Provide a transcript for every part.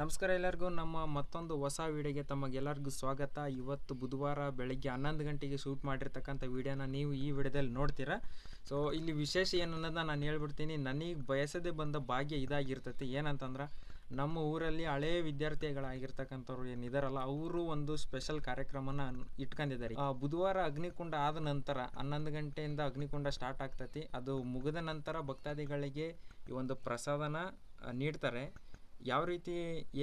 ನಮಸ್ಕಾರ ಎಲ್ಲರಿಗೂ. ನಮ್ಮ ಮತ್ತೊಂದು ಹೊಸ ವಿಡಿಯೋಗೆ ತಮಗೆಲ್ಲರಿಗೂ ಸ್ವಾಗತ. ಇವತ್ತು ಬುಧವಾರ ಬೆಳಗ್ಗೆ ಹನ್ನೊಂದು ಗಂಟೆಗೆ ಶೂಟ್ ಮಾಡಿರ್ತಕ್ಕಂಥ ವಿಡಿಯೋನ ನೀವು ಈ ವಿಡಿಯೋದಲ್ಲಿ ನೋಡ್ತೀರಾ. ಸೊ ಇಲ್ಲಿ ವಿಶೇಷ ಏನು ಅನ್ನೋದನ್ನ ನಾನು ಹೇಳ್ಬಿಡ್ತೀನಿ. ನನಗೆ ಬಯಸದೇ ಬಂದ ಭಾಗ್ಯ ಇದಾಗಿರ್ತೈತಿ. ಏನಂತಂದ್ರೆ, ನಮ್ಮ ಊರಲ್ಲಿ ಹಳೇ ವಿದ್ಯಾರ್ಥಿಗಳಾಗಿರ್ತಕ್ಕಂಥವ್ರು ಏನಿದಾರಲ್ಲ ಅವರು ಒಂದು ಸ್ಪೆಷಲ್ ಕಾರ್ಯಕ್ರಮನ ಇಟ್ಕೊಂಡಿದ್ದಾರೆ. ಬುಧವಾರ ಅಗ್ನಿಕುಂಡ ಆದ ನಂತರ, ಹನ್ನೊಂದು ಗಂಟೆಯಿಂದ ಅಗ್ನಿಕುಂಡ ಸ್ಟಾರ್ಟ್ ಆಗ್ತೈತಿ. ಅದು ಮುಗಿದ ನಂತರ ಭಕ್ತಾದಿಗಳಿಗೆ ಈ ಒಂದು ಪ್ರಸಾದನ ನೀಡ್ತಾರೆ. ಯಾವ ರೀತಿ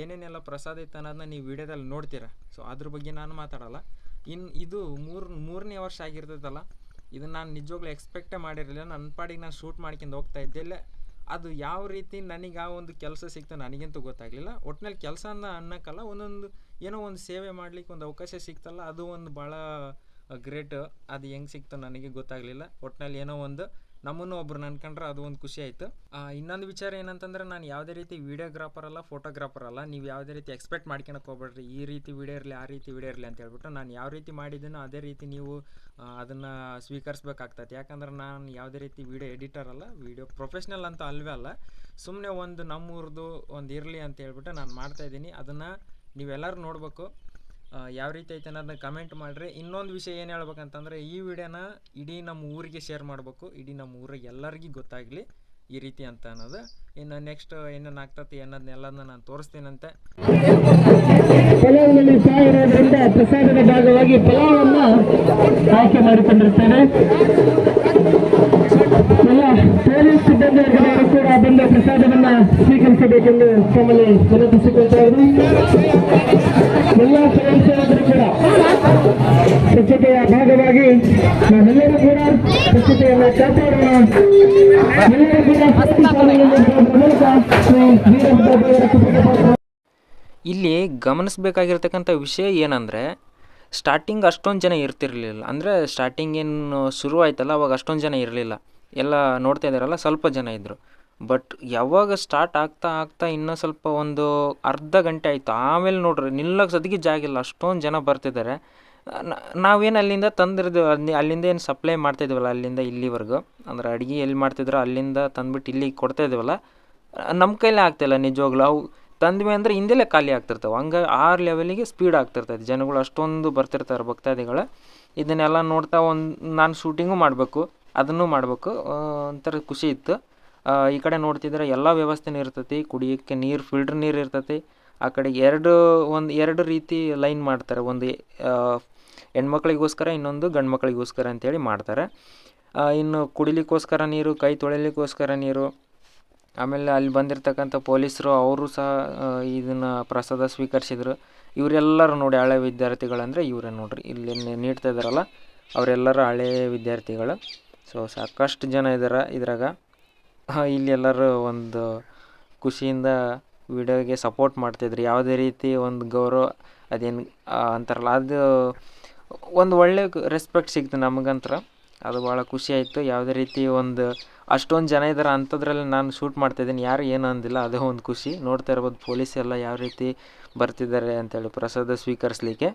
ಏನೇನೆಲ್ಲ ಪ್ರಸಾದ ಇತ್ತು ಅನ್ನೋದನ್ನ ನೀವು ವಿಡಿಯೋದಲ್ಲಿ ನೋಡ್ತೀರಾ. ಸೊ ಅದ್ರ ಬಗ್ಗೆ ನಾನು ಮಾತಾಡಲ್ಲ. ಇನ್ನು ಇದು ಮೂರು, ಮೂರನೇ ವರ್ಷ ಆಗಿರ್ತೈತಲ್ಲ, ಇದನ್ನು ನಾನು ನಿಜವಾಗ್ಲೂ ಎಕ್ಸ್ಪೆಕ್ಟೇ ಮಾಡಿರಲಿಲ್ಲ. ನನ್ನ ಪಾಡಿಗೆ ನಾನು ಶೂಟ್ ಮಾಡ್ಕೊಂಡು ಹೋಗ್ತಾ ಇದ್ದೆ. ಅದು ಯಾವ ರೀತಿ ನನಗೆ ಆ ಒಂದು ಕೆಲಸ ಸಿಕ್ತು ನನಗಂತೂ ಗೊತ್ತಾಗಲಿಲ್ಲ. ಒಟ್ಟಿನಲ್ಲಿ ಕೆಲಸ ಅನ್ನ ಅನ್ನಕ್ಕಲ್ಲ, ಒಂದೊಂದು ಏನೋ ಒಂದು ಸೇವೆ ಮಾಡ್ಲಿಕ್ಕೆ ಒಂದು ಅವಕಾಶ ಸಿಕ್ತಲ್ಲ, ಅದು ಒಂದು ಭಾಳ ಗ್ರೇಟ್ ಅದು ಹೆಂಗೆ ಸಿಕ್ತು ನನಗೆ ಗೊತ್ತಾಗಲಿಲ್ಲ. ಒಟ್ಟಿನಲ್ಲಿ ಏನೋ ಒಂದು ನಮ್ಮನ್ನು ಒಬ್ರು ನನ್ಕಂಡ್ರೆ ಅದು ಒಂದು ಖುಷಿ ಆಯಿತು. ಇನ್ನೊಂದು ವಿಚಾರ ಏನಂತಂದ್ರೆ ನಾನು ಯಾವುದೇ ರೀತಿ ವೀಡಿಯೋಗ್ರಾಫರ್ ಅಲ್ಲ ಫೋಟೋಗ್ರಾಫರ್ ಅಲ್ಲ, ನೀವು ಯಾವುದೇ ರೀತಿ ಎಕ್ಸ್ಪೆಕ್ಟ್ ಮಾಡ್ಕೊಳಕ್ಕೆ ಹೋಗ್ಬೇಡ್ರಿ. ಈ ರೀತಿ ವಿಡಿಯೋ ಇರಲಿ, ಆ ರೀತಿ ವಿಡಿಯೋ ಇರಲಿ ಅಂತ ಹೇಳ್ಬಿಟ್ಟು ನಾನು ಯಾವ ರೀತಿ ಮಾಡಿದ್ದೀನೋ ಅದೇ ರೀತಿ ನೀವು ಅದನ್ನು ಸ್ವೀಕರಿಸಬೇಕಾಗ್ತದೆ ಯಾಕಂದ್ರೆ ನಾನು ಯಾವುದೇ ರೀತಿ ವೀಡಿಯೋ ಎಡಿಟರ್ ಅಲ್ಲ ವೀಡಿಯೋ ಪ್ರೊಫೆಷ್ನಲ್ ಅಂತ ಅಲ್ವೇ ಅಲ್ಲ. ಸುಮ್ಮನೆ ಒಂದು ನಮ್ಮೂರ್ದು ಒಂದು ಇರಲಿ ಅಂತ ಹೇಳ್ಬಿಟ್ಟು ನಾನು ಮಾಡ್ತಾಯಿದ್ದೀನಿ ಅದನ್ನು ನೀವೆಲ್ಲರೂ ನೋಡಬೇಕು. ಯಾವ ರೀತಿ ಐತೆ ಅನ್ನೋದನ್ನ ಕಮೆಂಟ್ ಮಾಡಿರಿ. ಇನ್ನೊಂದು ವಿಷಯ ಏನು ಹೇಳ್ಬೇಕಂತಂದ್ರೆ, ಈ ವಿಡಿಯೋನ ಇಡೀ ನಮ್ಮ ಊರಿಗೆ ಶೇರ್ ಮಾಡಬೇಕು. ಇಡೀ ನಮ್ಮ ಊರಿಗೆ ಎಲ್ಲರಿಗೂ ಗೊತ್ತಾಗಲಿ ಈ ರೀತಿ ಅಂತ ಅನ್ನೋದು. ಇನ್ನು ನೆಕ್ಸ್ಟ್ ಏನೇನು ಆಗ್ತತಿ ಅನ್ನೋದನ್ನೆಲ್ಲದನ್ನ ನಾನು ತೋರಿಸ್ತೀನಂತೆ. ಪಲಾವ್ನಲ್ಲಿ ಪ್ರಸಾದದ ಭಾಗವಾಗಿ ಪಲಾವನ್ನು ಆಯ್ಕೆ ಮಾಡಿಕೊಂಡಿರ್ತೇನೆ. ಎಲ್ಲ ಪೊಲೀಸ್ ಸಿಬ್ಬಂದಿ ವರ್ಗದವರು ಕೂಡ ಬಂದ ಪ್ರಸಾದವನ್ನ ಸ್ವೀಕರಿಸಬೇಕೆಂದು ತಮ್ಮಲ್ಲಿ ವಿನಂತಿಸಿಕೊಳ್ತಾ ಇದ್ರು ಎಲ್ಲ ಸ್ವಯಂ ಕೂಡ ಸ್ವಚ್ಛತೆಯ ಭಾಗವಾಗಿ ನಾವೆಲ್ಲರೂ ಕೂಡ ಸ್ವಚ್ಛತೆಯನ್ನು ಕಾಪಾಡೋಣ. ಎಲ್ಲರೂ ಕೂಡ ಮೂಲಕ ಇಲ್ಲಿ ಗಮನಿಸಬೇಕಾಗಿರ್ತಕ್ಕಂಥ ವಿಷಯ ಏನಂದರೆ ಸ್ಟಾರ್ಟಿಂಗ್ ಅಷ್ಟೊಂದು ಜನ ಇರ್ತಿರಲಿಲ್ಲ. ಅಂದರೆ ಸ್ಟಾರ್ಟಿಂಗ್ ಏನು ಶುರು ಆಯ್ತಲ್ಲ, ಅವಾಗ ಅಷ್ಟೊಂದು ಜನ ಇರಲಿಲ್ಲ. ಎಲ್ಲ ನೋಡ್ತಾ ಇದ್ದಾರಲ್ಲ ಸ್ವಲ್ಪ ಜನ ಇದ್ದರು ಬಟ್ ಯಾವಾಗ ಸ್ಟಾರ್ಟ್ ಆಗ್ತಾ ಆಗ್ತಾ ಇನ್ನೂ ಸ್ವಲ್ಪ ಒಂದು ಅರ್ಧ ಗಂಟೆ ಆಯಿತು. ಆಮೇಲೆ ನೋಡ್ರಿ ನಿಲ್ಲಕ್ಕೆ ಸದ್ಯಕ್ಕೆ ಜಾಗ ಇಲ್ಲ. ಅಷ್ಟೊಂದು ಜನ ಬರ್ತಿದ್ದಾರೆ ನಾವೇನು ಅಲ್ಲಿಂದ ತಂದಿರೋದು, ಅಲ್ಲಿ, ಅಲ್ಲಿಂದ ಏನು ಸಪ್ಲೈ ಮಾಡ್ತಾಯಿದ್ದೀವಲ್ಲ ಅಲ್ಲಿಂದ ಇಲ್ಲಿವರೆಗೂ? ಅಂದ್ರೆ ಅಡುಗೆ ಎಲ್ಲಿ ಮಾಡ್ತಿದ್ರು ಅಲ್ಲಿಂದ ತಂದ್ಬಿಟ್ಟು ಇಲ್ಲಿಗೆ ಕೊಡ್ತಾ ಇದ್ದೀವಲ್ಲ ನಮ್ಮ ಕೈಲೇ ಆಗ್ತಾಯಿಲ್ಲ ನಿಜವಾಗ್ಲೂ. ಅವು ತಂದ್ವಿ ಅಂದರೆ ಹಿಂದೆಲೇ ಖಾಲಿ ಆಗ್ತಿರ್ತಾವೆ. ಹಂಗೆ ಆ ಲೆವೆಲಿಗೆ ಸ್ಪೀಡ್ ಆಗ್ತಿರ್ತೈತೆ ಜನಗಳು ಅಷ್ಟೊಂದು ಬರ್ತಿರ್ತಾರೆ ಭಕ್ತಾದಿಗಳು. ಇದನ್ನೆಲ್ಲ ನೋಡ್ತಾ ಒಂದು, ನಾನು ಶೂಟಿಂಗು ಮಾಡಬೇಕು, ಅದನ್ನು ಮಾಡಬೇಕು. ಒಂಥರ ಖುಷಿ ಇತ್ತು. ಈ ಕಡೆ ನೋಡ್ತಿದ್ರೆ ಎಲ್ಲ ವ್ಯವಸ್ಥೆನೂ ಇರ್ತೈತಿ. ಕುಡಿಯೋಕ್ಕೆ ನೀರು ಫಿಲ್ಟ್ರ್ ನೀರು ಇರ್ತೈತಿ. ಆ ಕಡೆ ಎರಡು, ಒಂದು, ಎರಡು ರೀತಿ ಲೈನ್ ಮಾಡ್ತಾರೆ. ಒಂದು ಹೆಣ್ಮಕ್ಳಿಗೋಸ್ಕರ, ಇನ್ನೊಂದು ಗಂಡು ಮಕ್ಕಳಿಗೋಸ್ಕರ ಅಂತೇಳಿ ಮಾಡ್ತಾರೆ. ಇನ್ನು ಕುಡಿಲಿಕ್ಕೋಸ್ಕರ ನೀರು, ಕೈ ತೊಳಿಲಿಕ್ಕೋಸ್ಕರ ನೀರು ಆಮೇಲೆ ಅಲ್ಲಿ ಬಂದಿರ್ತಕ್ಕಂಥ ಪೊಲೀಸರು, ಅವರು ಸಹ ಇದನ್ನು ಪ್ರಸಾದ ಸ್ವೀಕರಿಸಿದ್ರು. ಇವರೆಲ್ಲರೂ ನೋಡಿ ಹಳೆ ವಿದ್ಯಾರ್ಥಿಗಳಂದರೆ ಇವರೇ ನೋಡಿರಿ. ಇಲ್ಲಿ ನೀಡ್ತಾ ಇದ್ದಾರಲ್ಲ ಅವರೆಲ್ಲರೂ ಹಳೆ ವಿದ್ಯಾರ್ಥಿಗಳು. ಸೊ ಸಾಕಷ್ಟು ಜನ ಇದ್ದಾರೆ ಇದ್ರಾಗ. ಇಲ್ಲಿ ಎಲ್ಲರೂ ಒಂದು ಖುಷಿಯಿಂದ ವಿಡಿಯೋಗೆ ಸಪೋರ್ಟ್ ಮಾಡ್ತಿದ್ರು. ಯಾವುದೇ ರೀತಿ ಒಂದು ಗೌರವ, ಅದೇನು ಅಂತಾರಲ್ಲ, ಅದು ಒಂದು ಒಳ್ಳೆ ರೆಸ್ಪೆಕ್ಟ್ ಸಿಗ್ತು ನಮಗಂತ್ರ. ಅದು ಭಾಳ ಖುಷಿ ಆಯಿತು. ಯಾವುದೇ ರೀತಿ ಒಂದು ಅಷ್ಟೊಂದು ಜನ ಇದ್ದಾರೆ ಅಂಥದ್ರಲ್ಲಿ ನಾನು ಶೂಟ್ ಮಾಡ್ತಾಯಿದ್ದೀನಿ ಯಾರು ಏನು ಅಂದಿಲ್ಲ, ಅದೇ ಒಂದು ಖುಷಿ. ನೋಡ್ತಾ ಇರ್ಬೋದು ಪೊಲೀಸ್ ಎಲ್ಲ ಯಾವ ರೀತಿ ಬರ್ತಿದ್ದಾರೆ ಅಂತೇಳಿ ಪ್ರಸಾದ ಸ್ವೀಕರಿಸ್ಲಿಕ್ಕೆ.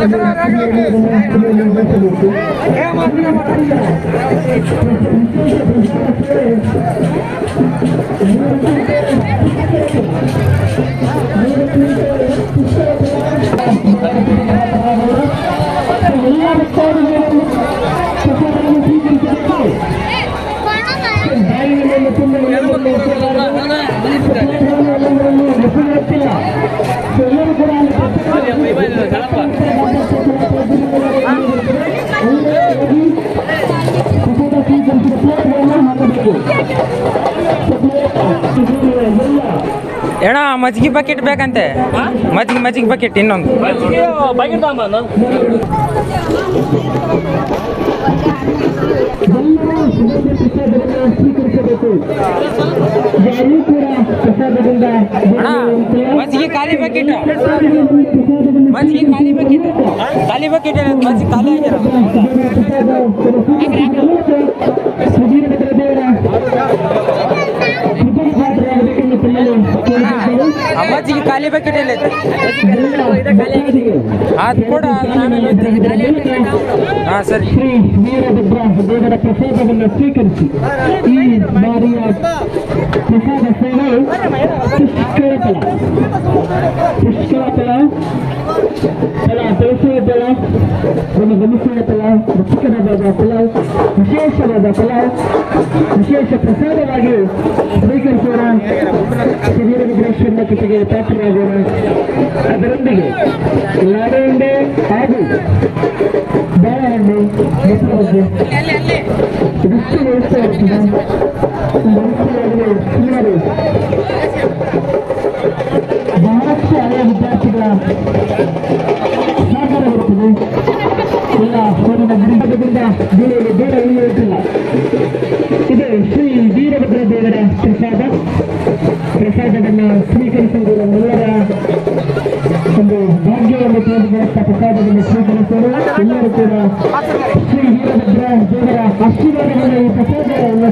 ಎಲ್ಲ ಏಣ ಮಜ್ಜಿಗೆ ಬಕೆಟ್ ಬೇಕಂತೆ. ಮಜ್ಜಿಗೆ ಮಜ್ಜಿಗೆ ಬಕೆಟ್ ಇನ್ನೊಂದು. ಎಲ್ಲರೂ ಸುಗಂಧ ಪ್ರಸಾದವನ್ನು ಸ್ವೀಕರಿಸಬೇಕು ಯಾರೂ ಕೂಡ ಪ್ರಸಾದದಿಂದ ಮಜ್ಜಿಗೆ ಖಾಲಿ ಬಕೆಟ್ ಮಜ್ಜಿಗೆ ಖಾಲಿ ಬಕೆಟ್ ಖಾಲಿ ಬಕೆಟ್ ಮಜ್ಜಿಗೆ ಖಾಲಿ ಆಗ್ಯಾರ ಪ್ರಸಾದ ಖಾಲಿ ಬಕೆಟ್ ಎಲ್ಲ ಐತೆ ಭಕ್ತಾದಿಗಳು ಅದು ಕೂಡ ಹಾಂ ಸರಿ. ಶ್ರೀ ಫಲ ಒಂದು ಗಮಿಸುವ ಫಲ ರುಚಿಕರವಾದ ಪಲಾವ್, ವಿಶೇಷವಾದ ಪಲಾವ್, ವಿಶೇಷ ಪ್ರಸಾದವಾಗಿ ಸ್ವೀಕರಿಸೋಣ ವೀರಭದ್ರೇಶ್ವರನ ಕೃತಿಗೆ ಪಾತ್ರರಾಗೋಣ. ಅದರೊಂದಿಗೆ ಲಾಡು ಉಂಡೆ ಹಾಗೂ ಬಾಳೆಹಣ್ಣೆ ಇದಿಷ್ಟು ವ್ಯವಸ್ಥೆ ಸುಮಾರು ಬಹಳಷ್ಟು ಹಳೆಯ ವಿದ್ಯಾರ್ಥಿಗಳ ಸಹಕಾರವಿರುತ್ತದೆ ಎಲ್ಲ ಸೋರಿನ ಗುಡಿದಿಂದ ಬೀಳಲು ಬೇಡ ಇದು ಶ್ರೀ ವೀರಭದ್ರ ದೇವರ ಪ್ರಸಾದ ಪ್ರಸಾದವನ್ನು ಸ್ವೀಕರಿಸುವುದು ಮೂಲಕ ಒಂದು ಭಾಗ್ಯವನ್ನು ತೋರಿಸುವಂತ ಪ್ರಸಾದವನ್ನು ಸ್ವೀಕರಿಸಲು ಎಲ್ಲರೂ ಕೂಡ ಶ್ರೀ ವೀರಭದ್ರ ದೇವರ ಆಶೀರ್ವಾದವನ್ನು ಈ ಪ್ರಸಾದವನ್ನು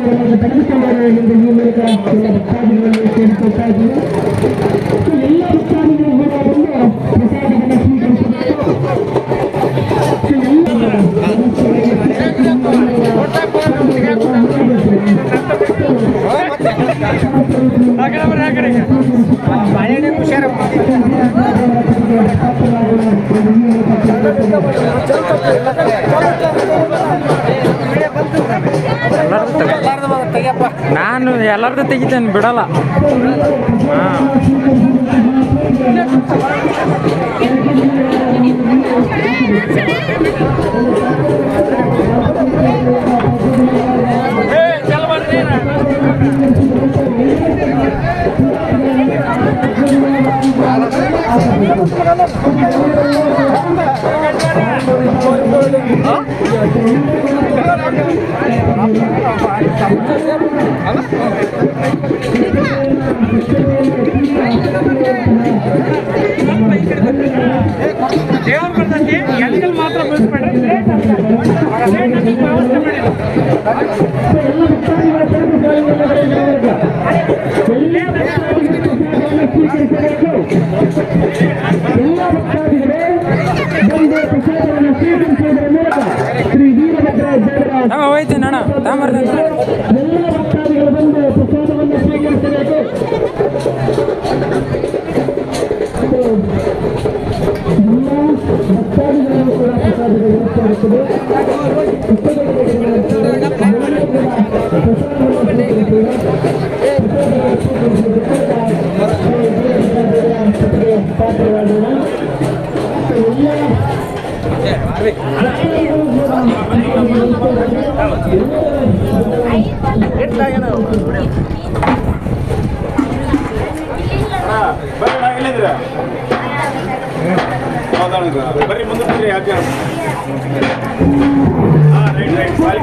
ಮೂಲಕ ತೆಗೆದುಕೊಳ್ಳೋಣ ಎಂದು ಈ ಮೂಲಕ ಎಲ್ಲ ಭಕ್ತಾದಿಗಳನ್ನು ಕೇಳಿಕೊಳ್ತಾ ನಾನು ಎಲ್ಲರದ್ದು ತೆಗಿತೇನೆ ಬಿಡಲ್ಲ. ಹಾಂ. ದೇವ್ರು ಬರ್ತೈತಿ ಎಲ್ಲಿಗೆ ಮಾತ್ರ ಬೀಳ್ಸ್ಬೇಡ್ರಿ ಲೇಟ್ ಆಗ್ತದೆ ಲೇಟ್ ಆಗಕ್ಕೆ ವ್ಯವಸ್ಥೆ ಮಾಡಿಲ್ಲ ಬರ್ರಿ ಮುಂದೆ ಬರ್ರಿ ಯಾಕೆ ಹಾಂ ರೈಟ್ ರೈಟ್ ಸಾಲಿ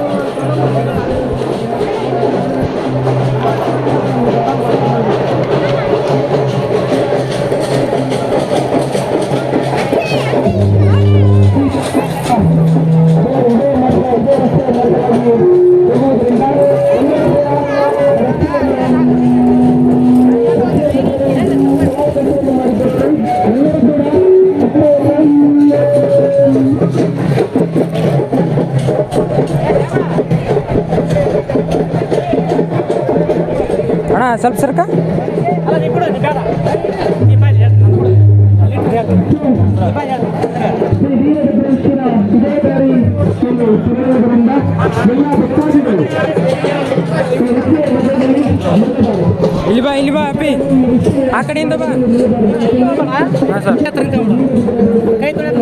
ರಸ್ತೆಯ ಮಧ್ಯದಲ್ಲಿ ನಿಲ್ಲಬಾರದು. ಇಲ್ಲಿ ಬಾ ಇಲ್ಲಿ ಬಾ, ಅಪ್ಪಿ. ಆ ಕಡೆಯಿಂದ ಬಾ. ಹಾಂ, ಸರ್. ಕೈ ತೊಳೆದ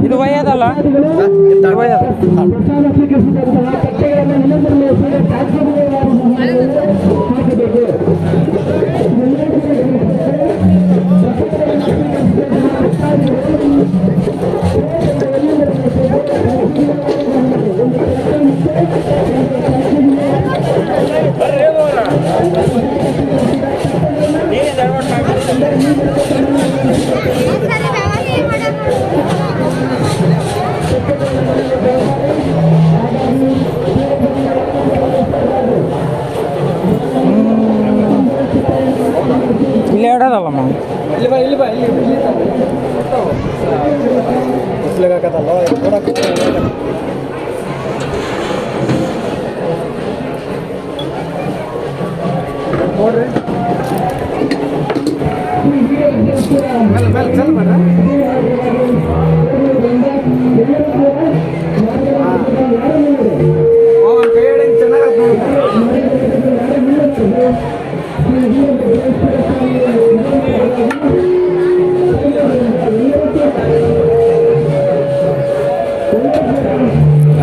ಭಕ್ತಾದಿಗಳು ಪ್ರಸಾದ ಸ್ವೀಕರಿಸಿದಂತಹ ತಟ್ಟೆಗಳನ್ನು ನೆಲದಲ್ಲಿ ಎಸೆದು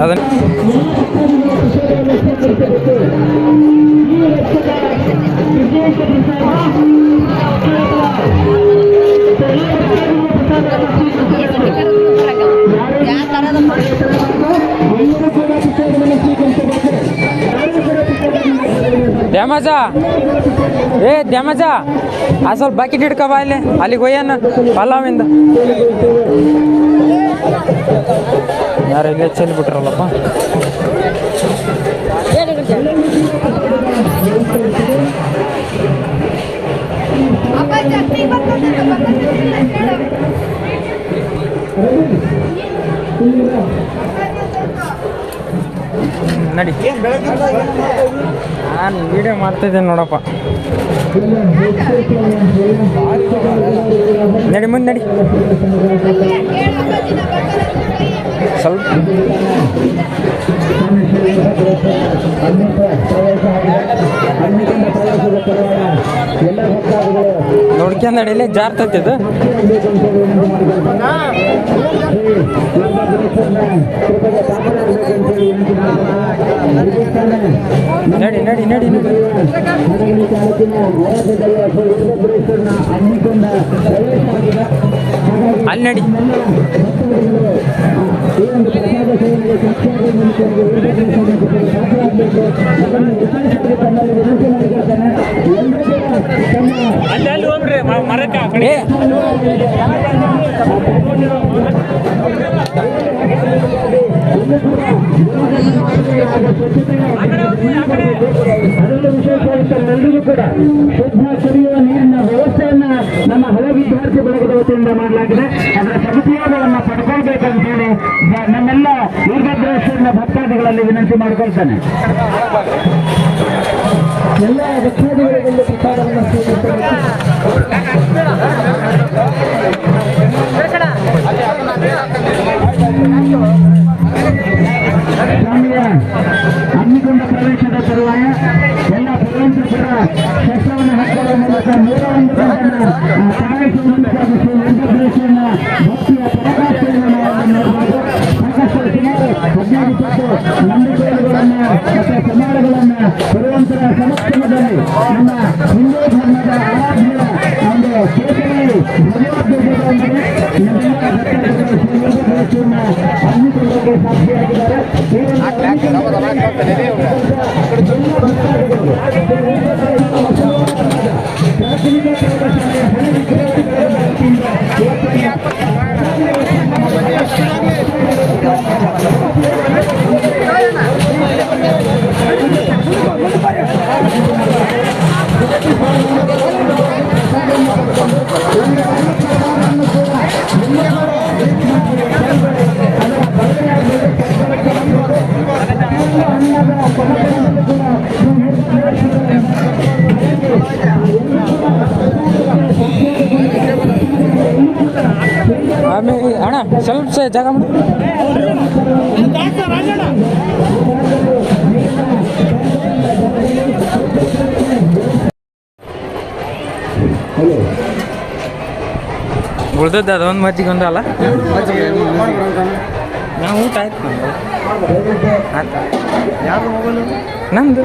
ಅದನ್ನ ದ್ಯಾಮಜ! ಏ ದ್ಯಾಮಜ! ಆ ಸ್ವಲ್ಪ ಬಕೆಟ್ ಹಿಡ್ಕೊ ಬಾ ಇಲ್ಲಿ. ಅಲ್ಲಿಗೆ ಹೋಯ್ಯನ ಪಲಾವಿಂದ ಯಾರು ಇಲ್ಲೇ ಚೆಲ್ಲಿ ಬಿಟ್ರಲ್ಲಪ್ಪ? ನಡಿ. ನಾನು ವಿಡಿಯೋ ಮಾಡ್ತಿದ್ದೇನೆ ನೋಡಪ್ಪ. ನಡಿ ಮುಂದೆ ನಡಿ. ನಡಿ ಇಲ್ಲೇ ಜಾರ್ತೈತಿ ಇದು? ನಡಿ ನಡಿ ನಡಿ ನಡಿ. ಅಲ್ಲಿ ನಡಿ. ಅಲ್ಲಿ ಅಲ್ಲಿ ಹೋಗ್ರಿ ಮರಕ್ಕೆ ಕಡೆ ಎಲ್ಲರಿಗೂ ಕೂಡ. ಶುದ್ಧ ಕುಡಿಯುವ ನೀರಿನ ವ್ಯವಸ್ಥೆಯನ್ನ ನಮ್ಮ ಹಳೆ ವಿದ್ಯಾರ್ಥಿ ಬಳಗದ ವತಿಯಿಂದ ಮಾಡಲಾಗಿದೆ ಅದರ ಸದುಪಯೋಗವನ್ನು ಪಡ್ಕೊಳ್ಬೇಕಂತ ಹೇಳಿ ನಮ್ಮೆಲ್ಲ ವೀರಭದ್ರೇಶ್ವರನ ಭಕ್ತಾದಿಗಳಲ್ಲಿ ವಿನಂತಿ ಮಾಡ್ಕೊಳ್ತಾನೆ. ಎಲ್ಲ ಭಕ್ತಾದಿಗಳಿಗೊಂದು ಪ್ರಸಾದವನ್ನು ಸ್ವೀಕರಿಸಬೇಕು ಸ್ವಾಮಿಯ ಹಮ್ಮಿಕೊಂಡ ಪ್ರವೇಶದ ತರುವಾಯ ಎಲ್ಲ ಭಗವಂತರ ಶಸ್ತ್ರವನ್ನು ಹಾಕುವ ಮೂಲಕ ನೂರ ಒಂದು ಗಂಟೆನ ಸಾಗಿಸುವಂತಹ ಶ್ರೀ ಸಮಾನಗಳನ್ನು ಭಗವಂತರ ಸಮಕ್ಷಮದಲ್ಲಿ ನಮ್ಮ ಸ್ವಲ್ಪ ಸ ಜಾಗ ಮಾಡು. ಉಳ್ದದ್ದು ಅದೊಂದು ಮಜ್ಜಿಗೆ ಒಂದು ಅಲ್ಲ? ನಾವು ಊಟ ಆಯ್ತು. ನಮ್ದು ಆಯ್ತು. ಯಾರು ಮೊಬೈಲು ನಮ್ಮದು